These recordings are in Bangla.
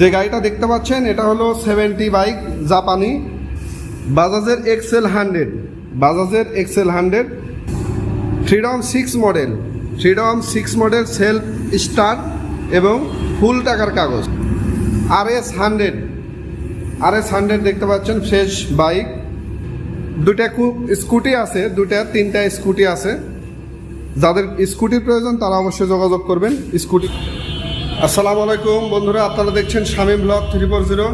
যে গাড়িটা দেখতে পাচ্ছেন, এটা হলো সেভেন্টি বাইক জাপানি। বাজাজের এক্সেল হান্ড্রেড। বাজাজের Excel hundred. Freedom six model Freedom six model self start এবং ফুল টাকার কাগজ। R S hundred R S hundred দেখতে পাচ্ছেন ফ্রেশ বাইক দুটা খুব স্কুটি আছে দুটা তিনটা স্কুটি আছে। যাদের স্কুটির প্রয়োজন, তারা অবশ্যই যোগাযোগ করবেন। স্কুটি আসসালামু আলাইকুম। বন্ধুরা, আপনারা দেখছেন Shamim blog three four zero.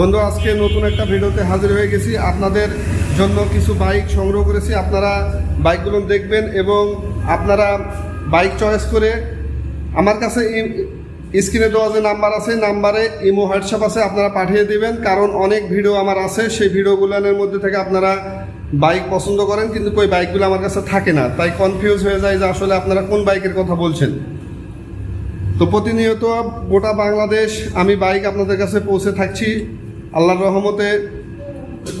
বন্ধু, আজকে নতুন একটা ভিডিওতে হাজির হয়ে গেছি। আপনাদের জন্য কিছু বাইক সংগ্রহ করেছি। আপনারা বাইকগুলো দেখবেন এবং আপনারা বাইক চয়েস করে আমার কাছে স্ক্রিনে দেওয়া যে নাম্বার আছে নাম্বারে ইমো, হোয়াটসঅ্যাপ আছে, আপনারা পাঠিয়ে দিবেন। কারণ অনেক ভিডিও আমার আছে। সেই ভিডিওগুলোর মধ্যে থেকে আপনারা বাইক পছন্দ করেন, কিন্তু ওই বাইকগুলো আমার কাছে থাকে না। তাই কনফিউজ হয়ে যায় যে আসলে আপনারা কোন বাইকের কথা বলছেন। তো প্রতিনিয়ত গোটা বাংলাদেশ, আমি বাইক আপনাদের কাছে পৌঁছে থাকছি। আল্লাহর রহমতে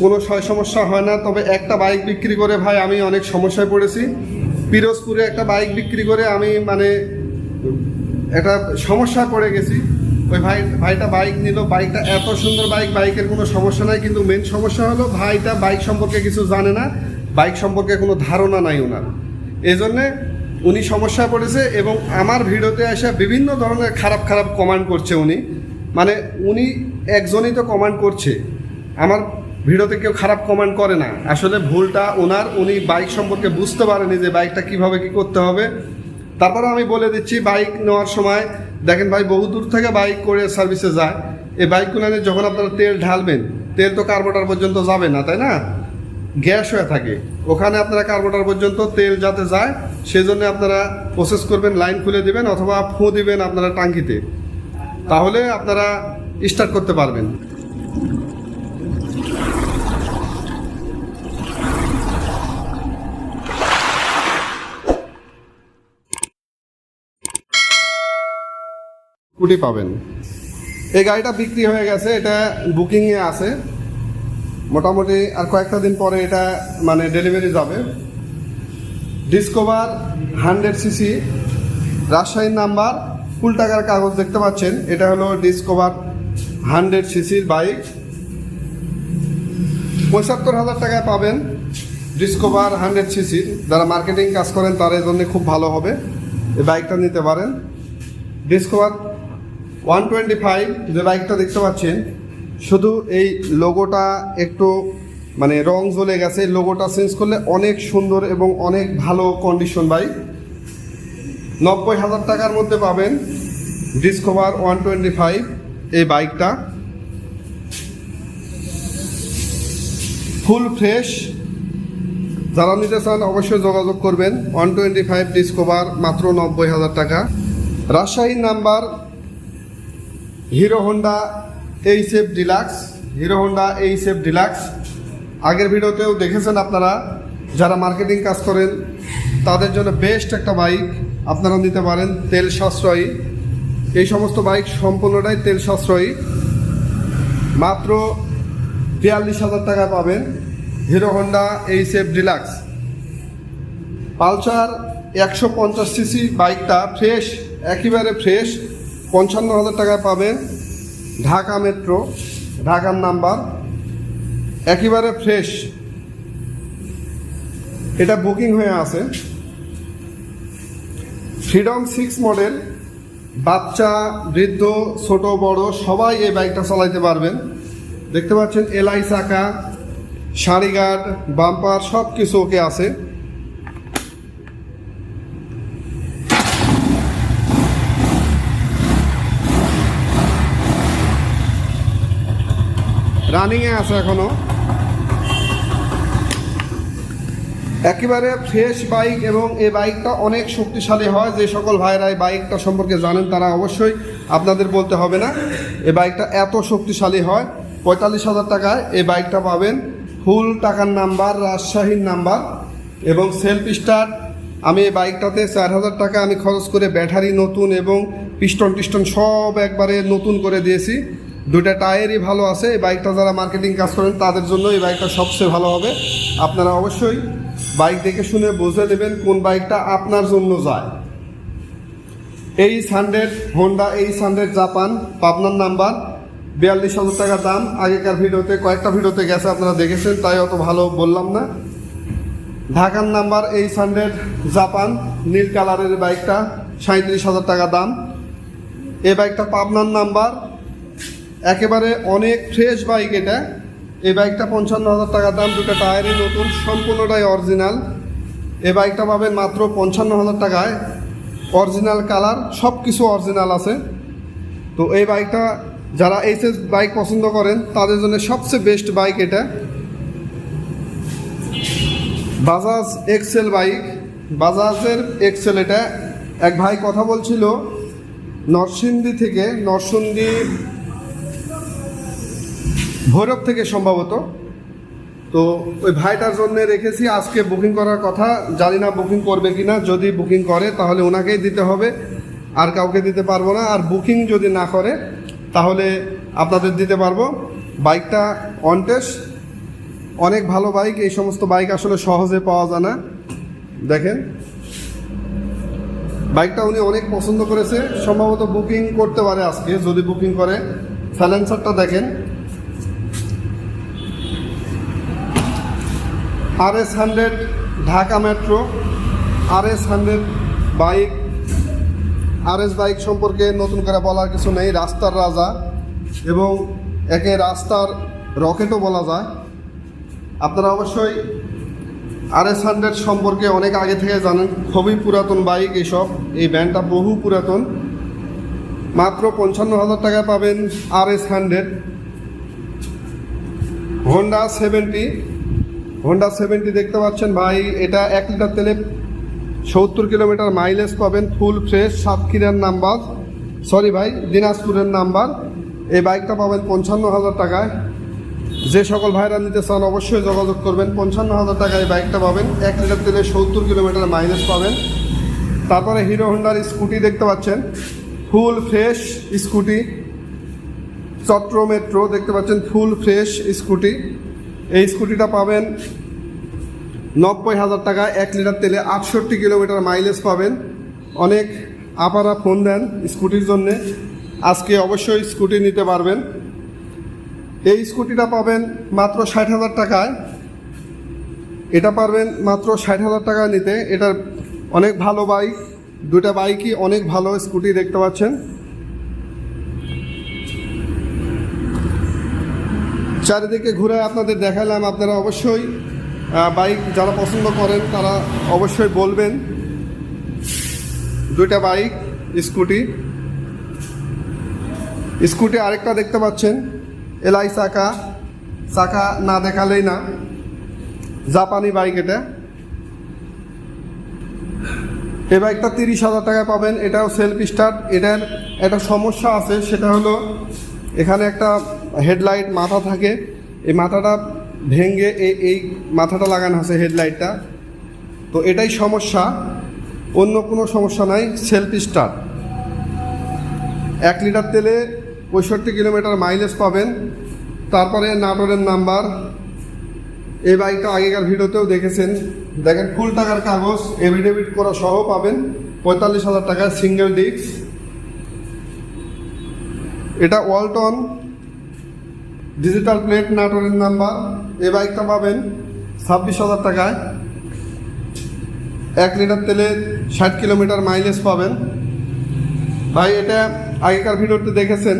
কোনো সয় সমস্যা হয় না, তবে একটা বাইক বিক্রি করে ভাই আমি অনেক সমস্যায় পড়েছি। পিরোজপুরে একটা বাইক বিক্রি করে আমি মানে একটা সমস্যায় পড়ে গেছি। ওই ভাই, ভাইটা বাইক নিল, বাইকটা এত সুন্দর বাইক, বাইকের কোনো সমস্যা নাই, কিন্তু মেন সমস্যা হলো ভাইটা বাইক সম্পর্কে কিছু জানে না, বাইক সম্পর্কে কোনো ধারণা নাই ওনার। এই জন্যে উনি সমস্যায় পড়েছে এবং আমার ভিডিওতে এসে বিভিন্ন ধরনের খারাপ খারাপ কমান্ড করছে উনি। মানে উনি একজনই তো কমান্ড করছে। আমার ভিডিওতে কেউ খারাপ কমান্ড করে না। আসলে ভুলটা ওনার, উনি বাইক সম্পর্কে বুঝতে পারেনি যে বাইকটা কীভাবে কি করতে হবে। তারপরে আমি বলে দিচ্ছি বাইক নেওয়ার সময় দেখেন ভাই, বহু দূর থেকে বাইক করে সার্ভিসে যায়। এই বাইকগুলো নিয়ে যখন আপনারা তেল ঢালবেন, তেল তো কার্বোটার পর্যন্ত যাবে না, তাই না? গ্যাস হয়ে থাকে। ওখানে আপনারা কার্বোটার পর্যন্ত তেল যাতে যায়, সেজন্য আপনারা প্রসেস করবেন লাইন খুলে দিবেন অথবা ফু দিবেন আপনারা টাঙ্কিতে। তাহলে আপনারা স্টার্ট করতে পারবেন। স্কুটি পাবেন। এই গাড়িটা বিক্রি হয়ে গেছে, এটা বুকিংয়ে আছে। মোটামুটি আর কয়েকটা দিন পরে এটা মানে ডেলিভারি যাবে। ডিসকভার হান্ড্রেড সিসি রাজশাহীর নাম্বার, ফুল টাকার কাগজ দেখতে পাচ্ছেন। এটা হলো ডিসকভার হান্ড্রেড সিসির বাইক পঁচাত্তর হাজার টাকায় পাবেন ডিসকভার হান্ড্রেড সিসির যারা মার্কেটিং কাজ করেন তাদের জন্য খুব ভালো হবে। এই বাইকটা নিতে পারেন। ডিসকভার ওয়ান টোয়েন্টি ফাইভ যে বাইকটা দেখতে পাচ্ছেন শুধু এই লোগোটা একটু মানে রং জ্বলে গেছে লোগোটা চেঞ্জ করলে অনেক সুন্দর এবং অনেক ভালো কন্ডিশন বাইক নব্বই হাজার টাকার মধ্যে পাবেন ডিসকভার ওয়ান টোয়েন্টি ফাইভ এই বাইকটা ফুল ফ্রেশ যারা নিতে চান অবশ্যই যোগাযোগ করবেন ওয়ান টোয়েন্টি ফাইভ ডিসকভার মাত্র নব্বই হাজার টাকা। রাজশাহীর number, Hero Honda H F Deluxe Hero Honda H F Deluxe আগের ভিডিওতেও দেখেছেন আপনারা, যারা মার্কেটিং কাজ করেন, তাদের জন্য বেস্ট একটা বাইক আপনারা নিতে পারেন, তেল সাশ্রয়ী। এই সমস্ত বাইক সম্পূর্ণটাই তেল সাশ্রয়ী। মাত্র বিয়াল্লিশ হাজার টাকা পাবেন Hero Honda H F Deluxe Pulsar একশো পঞ্চাশ সিসি বাইকটা ফ্রেশ একেবারে ফ্রেশ পঞ্চান্ন হাজার টাকায় পাবেন। ঢাকা মেট্রো, ঢাকার নাম্বার, একেবারে ফ্রেশ। এটা বুকিং হয়ে আছে। ফ্রিডম সিক্স মডেল, বাচ্চা, বৃদ্ধ, ছোট, বড়, সবাই এই বাইকটা চালাইতে পারবেন। দেখতে পাচ্ছেন এলআই চাকা সারিগার্ড বাম্পার সব কিছু ওকে আছে। রানিংয়ে আছে এখনও একেবারে ফ্রেশ বাইক এবং এই বাইকটা অনেক শক্তিশালী হয়। যে সকল ভাইরা এই বাইকটা সম্পর্কে জানেন, তারা অবশ্যই আপনাদের বলতে হবে না। এই বাইকটা এত শক্তিশালী হয়, পঁয়তাল্লিশ হাজার টাকায় এই বাইকটা পাবেন। ফুল টাকার নাম্বার, রাজশাহীর নাম্বার এবং সেলফ স্টার্ট আমি এই বাইকটাতে চার হাজার টাকা আমি খরচ করে ব্যাটারি নতুন এবং পিস্টন টিস্টন সব একবারে নতুন করে দিয়েছি। দুইটা টায়ারই ভালো আছে। এই বাইকটা যারা মার্কেটিং কাজ করেন, তাদের জন্য এই বাইকটা সবচেয়ে ভালো হবে। আপনারা অবশ্যই বাইক দেখে শুনে বুঝে নেবেন কোন বাইকটা আপনার জন্য যায়। এই হান্ড্রেড হোন্ডা এই হান্ড্রেড জাপান, পাবনার নাম্বার। বিয়াল্লিশ হাজার টাকা দাম। আগেকার ভিডিওতে, কয়েকটা ভিডিওতে গেছে, আপনারা দেখেছেন, তাই অত ভালো বললাম না। ঢাকার নাম্বার এইট হান্ড্রেড জাপান, নীল কালারের বাইকটা সাঁত্রিশ হাজার টাকা দাম। এই বাইকটা পাবনার নাম্বার। একেবারে অনেক ফ্রেশ বাইক এটা। এই বাইকটা পঞ্চান্ন হাজার টাকা দাম, দুটো টায়ারই নতুন, সম্পূর্ণটাই অরিজিনাল এই বাইকটা পাবেন মাত্র পঞ্চান্ন হাজার টাকায়। অরিজিনাল কালার সব কিছু অরিজিনাল আছে। তো এই বাইকটা যারা এইচএস বাইক পছন্দ করেন, তাদের জন্য সবচেয়ে বেস্ট বাইক এটা। বাজাজ এক্সেল বাইক বাজাজের এক্সেল এটা। এক ভাই কথা বলছিল, নরসিংদী থেকে নরসিংদী ভৈরব থেকে সম্ভবত। তো ওই ভাইটার জন্য রেখেছি। আজকে বুকিং করার কথা। জানি না বুকিং করবে কি না যদি বুকিং করে, তাহলে ওনাকেই দিতে হবে। আর কাউকে দিতে পারব না। আর বুকিং যদি না করে, তাহলে আপনাদের দিতে পারব। বাইকটা অনটেস অনেক ভালো বাইক। এই সমস্ত বাইক আসলে সহজে পাওয়া যায় না। দেখেন। বাইকটা উনি অনেক পছন্দ করেছে। সম্ভবত বুকিং করতে পারে আজকে। যদি বুকিং করে। সাইলেন্সারটা দেখেন। R S hundred Dhaka metro R S hundred bike R S bike সম্পর্কে নতুন করে বলার কিছু নেই, রাস্তার রাজা এবং একে রাস্তার রকেটও বলা যায়। আপনারা অবশ্যই আর এস হান্ড্রেড সম্পর্কে অনেক আগে থেকে জানেন, খুবই পুরাতন বাইক এইসব এই ব্যান্ডটা বহু পুরাতন। মাত্র পঞ্চান্ন হাজার টাকা পাবেন R S hundred Honda seventy Honda seventy দেখতে পাচ্ছেন ভাই, এটা এক লিটার তেলে সত্তর কিলোমিটার মাইলেজ পাবেন ফুল ফ্রেশ সাতক্ষীরার নাম্বার সরি ভাই, দিনাজপুরের নাম্বার এই বাইকটা পাবেন পঞ্চান্ন হাজার টাকায়। যে সকল ভাইরা নিতে চান অবশ্যই যোগাযোগ করবেন পঞ্চান্ন হাজার টাকায় বাইকটা পাবেন, এক লিটার তেলে সত্তর কিলোমিটার মাইলেজ পাবেন। তারপরে হিরো হোন্ডার স্কুটি দেখতে পাচ্ছেন ফুল ফ্রেশ স্কুটি চট্র মেট্রো দেখতে পাচ্ছেন ফুল ফ্রেশ স্কুটি এই স্কুটিটা পাবেন নব্বই হাজার টাকা, এক লিটার তেলে আটষট্টি কিলোমিটার মাইলেজ পাবেন। অনেক আপারা ফোন দেন স্কুটির জন্যে। আজকে অবশ্যই স্কুটি নিতে পারবেন। এই স্কুটিটা পাবেন মাত্র ষাট হাজার টাকায়। এটা পারবেন মাত্র ষাট হাজার টাকা নিতে। এটার অনেক ভালো বাইক দুটা বাইকই অনেক ভালো স্কুটি দেখতে পাচ্ছেন। চারিদিকে ঘুরে আপনাদের দেখালাম, আপনারা অবশ্যই বাইক যারা পছন্দ করেন, তারা অবশ্যই বলবেন। দুইটা বাইক, স্কুটি। স্কুটি আরেকটা দেখতে পাচ্ছেন, এলআই চাকা। চাকা না দেখালেই না, জাপানি বাইক এটা। এই বাইকটা তিরিশ হাজার টাকায় পাবেন, এটাও সেলফ স্টার্ট। এটার একটা সমস্যা আছে, সেটা হলো, এখানে একটা হেডলাইট মাথা থাকে, এই মাথাটা ভেঙে এই এই মাথাটা লাগানো আছে হেডলাইটটা। তো এটাই সমস্যা, অন্য কোনো সমস্যা নাই সেলফ স্টার্ট এক লিটার তেলে পঁয়ষট্টি কিলোমিটার মাইলেজ পাবেন। তারপরে নাটোরের নাম্বার। এই বাইকটা আগেকার ভিডিওতেও দেখেছেন। দেখেন, ফুল টাকার কাগজ এভিডেভিট করা সহ পাবেন। পঁয়তাল্লিশ হাজার টাকার সিঙ্গেল ডিস্ক এটা ওয়ালটন ডিজিটাল প্লেট নাটোরের নাম্বার এই বাইকটা পাবেন ছাব্বিশ হাজার টাকায়। এক লিটার তেলে ষাট কিলোমিটার মাইলেজ পাবেন। ভাই, এটা আগেকার ভিডিওতে দেখেছেন?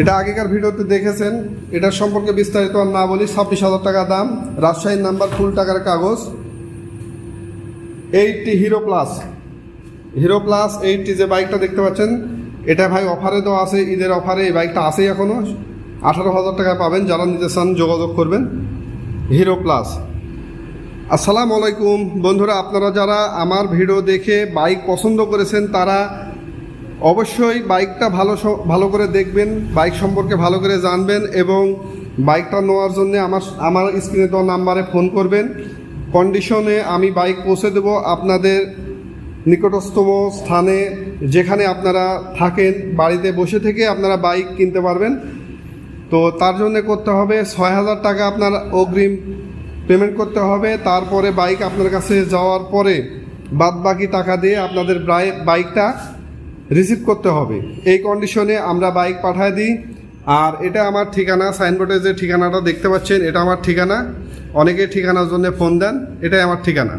এটা আগেকার ভিডিওতে দেখেছেন? এটার সম্পর্কে বিস্তারিত আর না বলি, ছাব্বিশ হাজার টাকা দাম। রাজশাহীর নাম্বার ফুল টাকার কাগজ। Eighty Hero plus Hero plus eighty যে বাইকটা দেখতে পাচ্ছেন, এটা ভাই অফারে দেওয়া আছে, ঈদের অফারে এই বাইকটা আছেই এখনও আঠারো হাজার টাকা পাবেন। যারা নিতে চান যোগাযোগ করবেন। হিরো প্লাস আসসালামু আলাইকুম। বন্ধুরা, আপনারা যারা আমার ভিডিও দেখে বাইক পছন্দ করেছেন, তারা অবশ্যই বাইকটা ভালো ভালো করে দেখবেন, বাইক সম্পর্কে ভালো করে জানবেন এবং বাইকটা নেওয়ার জন্য আমার আমার স্ক্রিনে দেওয়া নাম্বারে ফোন করবেন। কন্ডিশনে আমি বাইক পৌঁছে দেব আপনাদের নিকটস্থম স্থানে, যেখানে আপনারা থাকেন। বাড়িতে বসে থেকে আপনারা বাইক কিনতে পারবেন। তো তার জন্য করতে হবে ছয় হাজার টাকা আপনার অগ্রিম পেমেন্ট করতে হবে। তারপরে বাইক আপনার কাছে যাওয়ার পরে বাদ বাকি টাকা দিয়ে আপনাদের বাইকটা রিসিভ করতে হবে। এই কন্ডিশনে আমরা বাইক পাঠায় দিই। আর এটা আমার ঠিকানা সাইনবোর্ডে যে ঠিকানাটা দেখতে পাচ্ছেন, এটা আমার ঠিকানা। অনেকে ঠিকানার জন্য ফোন দেন, এটাই আমার ঠিকানা।